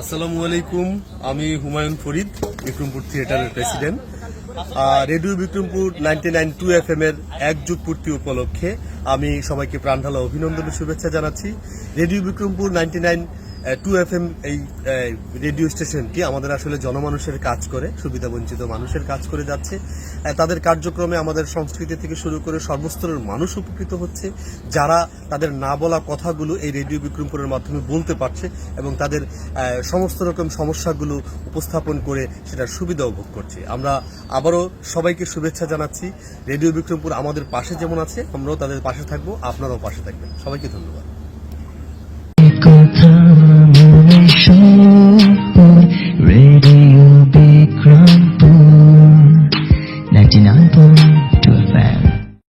আসসালামু আলাইকুম, আমি হুমায়ুন ফরিদ, বিক্রমপুর থিয়েটারের প্রেসিডেন্ট। আর radio Bikrampur ninety nine two F M এর একযুগ পূর্তি উপলক্ষে আমি সবাইকে প্রাণঢালা অভিনন্দন শুভেচ্ছা জানাচ্ছি। Radio Bikrampur ninety nine two F M এই রেডিও স্টেশনটি আমাদের আসলে জনমানুষের কাজ করে, সুবিধা বঞ্চিত মানুষের কাজ করে যাচ্ছে। তাদের কার্যক্রমে আমাদের সংস্কৃতি থেকে শুরু করে সর্বস্তরের মানুষ উপকৃত হচ্ছে, যারা তাদের না বলা কথাগুলো এই রেডিও বিক্রমপুরের মাধ্যমে বলতে পারছে এবং তাদের সমস্ত রকম সমস্যাগুলো উপস্থাপন করে সেটার সুবিধা উপভোগ করছে। আমরা আবারও সবাইকে শুভেচ্ছা জানাচ্ছি। রেডিও বিক্রমপুর আমাদের পাশে যেমন আছে, আমরাও তাদের পাশে থাকব, আপনারাও পাশে থাকবেন। সবাইকে ধন্যবাদ। 99.2 FM.